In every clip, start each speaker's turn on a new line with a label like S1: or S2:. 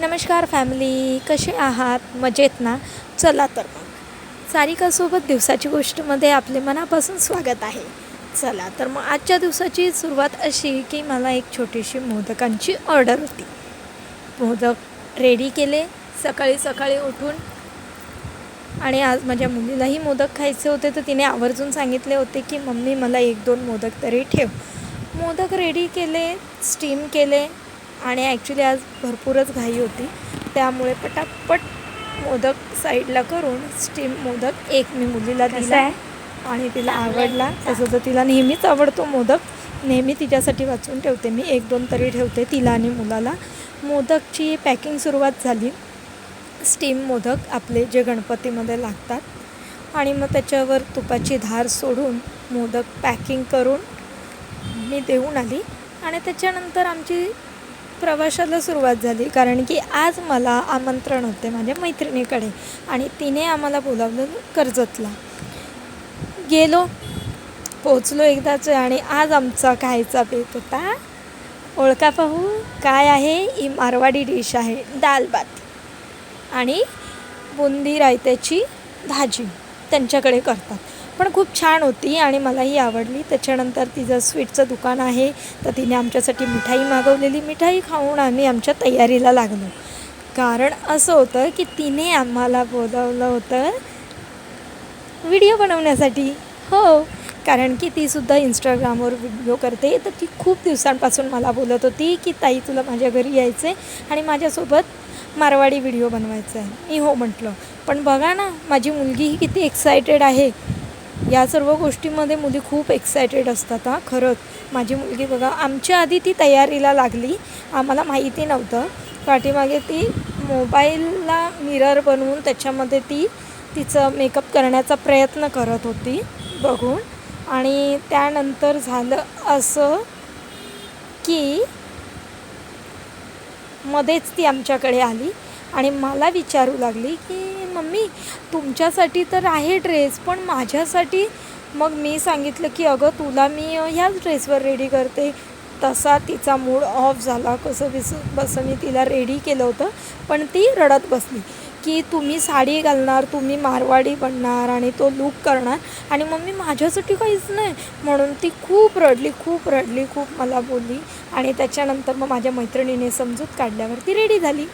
S1: नमस्कार फॅमिली कसे आहात? मजेत ना? चला तर मग. सारिकासोबत दिवसाची गोष्टमध्ये आपले मनापासून स्वागत आहे. चला तर मग आजच्या दिवसाची सुरुवात अशी की मला एक छोटीशी मोदकांची ऑर्डर होती. मोदक रेडी केले सकाळी सकाळी उठून आणि आज माझ्या मुलीलाही मोदक खायचे होते तर तिने आवर्जून सांगितले होते की मम्मी मला एक दोन मोदक तरी ठेव. मोदक रेडी केले स्टीम केले आणि ॲक्च्युली आज भरपूरच घाई होती. त्यामुळे पटापट मोदक साईडला करून स्टीम मोदक एक मी मुलीला दिला
S2: आहे?
S1: आणि तिला आवडला. तसं तर तिला नेहमीच आवडतो मोदक. नेहमी तिच्यासाठी वाचून ठेवते मी. एक दोन तरी ठेवते तिला आणि मुलाला. मोदकची पॅकिंग सुरुवात झाली. स्टीम मोदक आपले जे गणपतीमध्ये लागतात. आणि मग त्याच्यावर तुपाची धार सोडून मोदक पॅकिंग करून मी देऊन आली. आणि त्याच्यानंतर आमची प्रवासाला सुरुवात झाली. कारण की आज मला आमंत्रण होते माझ्या मैत्रिणीकडे आणि तिने आम्हाला बोलावलं कर्जतला. गेलो पोचलो एकदाच आणि आज आमचा खायचा पेत होता. ओळखा पाहू काय आहे? ही मारवाडी डिश आहे दाल भात आणि बुंदी रायत्याची भाजी त्यांच्याकडे करतात. पण खूप छान होती आणि मलाही आवडली. त्याच्यानंतर तिचं स्वीटचं दुकान आहे. तर तिने आमच्यासाठी मिठाई मागवलेली. मिठाई खाऊन आम्ही आमच्या तयारीला लागलो. कारण असं होतं की तिने आम्हाला बोलावलं होतं व्हिडिओ बनवण्यासाठी. हो कारण की तीसुद्धा इंस्टाग्रामवर व्हिडिओ करते. तर ती खूप दिवसांपासून मला बोलत होती की ताई तुला माझ्या घरी यायचं आहे आणि माझ्यासोबत मारवाडी व्हिडिओ बनवायचा आहे मी हो म्हटलं. पण बघा ना माझी मुलगी ही किती एक्सायटेड आहे. या सर्व गोष्टीमध्ये मुली खूप एक्सायटेड असतात हां. खरंच. माझी मुलगी बघा आमच्या आधी ती तयारीला लागली. आम्हाला माहिती नव्हतं. पाठीमागे ती मोबाईलला मिरर बनवून त्याच्यामध्ये ती तिचं मेकअप करण्याचा प्रयत्न करत होती बघून. आणि त्यानंतर झालं असं की मध्येच ती आमच्याकडे आली आणि मला विचारू लागली की मम्मी तुमच्यासाठी तर आहे ड्रेस पण माझ्यासाठी? मग मी सांगितलं की अगं तुला मी ह्याच ड्रेसवर रेडी करते. तसा तिचा मूड ऑफ झाला. कसं बिस बसं मी तिला रेडी केलं होतं पण ती रडत बसली की तुम्ही साडी घालणार तुम्ही मारवाडी बनणार आणि तो लूक करणार. आणि मम्मी माझ्यासाठी काहीच नाही. म्हणून ती खूप रडली खूप रडली खूप मला बोलली. आणि त्याच्यानंतर मग माझ्या मैत्रिणीने समजूत काढल्यावर ती रेडी झाली.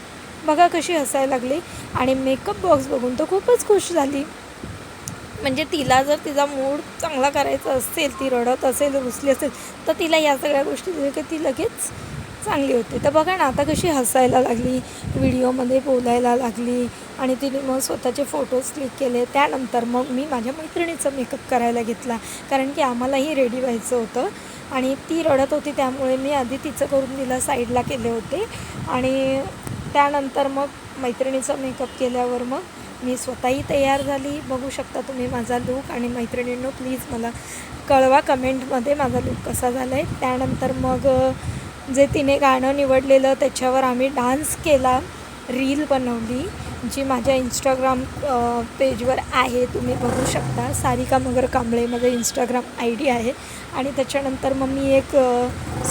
S1: बघा कशी हसायला लागली. आणि मेकअप बॉक्स बघून तर खूपच खुश झाली. म्हणजे तिला जर तिचा मूड चांगला करायचा असेल ती रडत असेल रुसली असेल तर तिला या सगळ्या गोष्टी दिल्या की ती लगेच चांगली होते. तर बघा ना आता कशी हसायला लागली व्हिडिओमध्ये बोलायला लागली आणि तिने मग स्वतःचे फोटोज क्लिक केले. त्यानंतर मग मी माझ्या मैत्रिणीचं मेकअप करायला घेतला. कारण की आम्हालाही रेडी व्हायचं होतं. आणि ती रडत होती त्यामुळे मी आधी तिचं करून तिला साईडला केले होते. आणि त्यानंतर मग मैत्रिणीचा मेकअप केल्यावर मग मी स्वतःही तयार झाली. बघू शकता तुम्ही माझा लूक आणि मैत्रिणींनो प्लीज मला कळवा कमेंटमध्ये माझा लूक कसा झाला आहे त्यानंतर मग जे तिने गाणं निवडलेलं त्याच्यावर आम्ही डान्स केला रील बनवली जी माझ्या इंस्टाग्राम पेजवर आहे. तुम्ही बघू शकता सारिका मगर कांबळे माझं इंस्टाग्राम आय डी आहे. आणि त्याच्यानंतर मग मी एक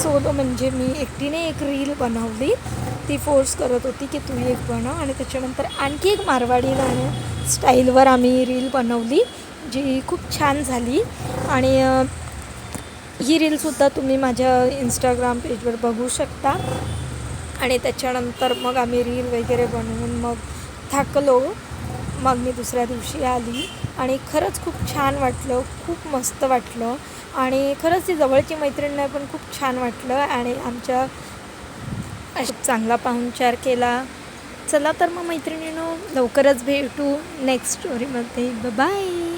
S1: सोलो म्हणजे मी एकटीने एक रील बनवली. ती फोर्स करत होती की तू एक बनव आणि त्याच्यानंतर आणखी एक मारवाडी गाणं स्टाईलवर आम्ही रील बनवली जी खूप छान झाली. आणि ही रीलसुद्धा तुम्ही माझ्या इंस्टाग्राम पेजवर बघू शकता. आणि त्याच्यानंतर मग आम्ही रील वगैरे बनवून मग थकलो. मग मी दुसऱ्या दिवशी आली आणि खरंच खूप छान वाटलं खूप मस्त वाटलं. आणि खरंच ती जवळची मैत्रीण नाही पण खूप छान वाटलं आणि आमच्या चांगला पाहुणचार केला. चला तर मग मैत्रिणीनो लवकरच भेटू नेक्स्ट स्टोरीमध्ये बाय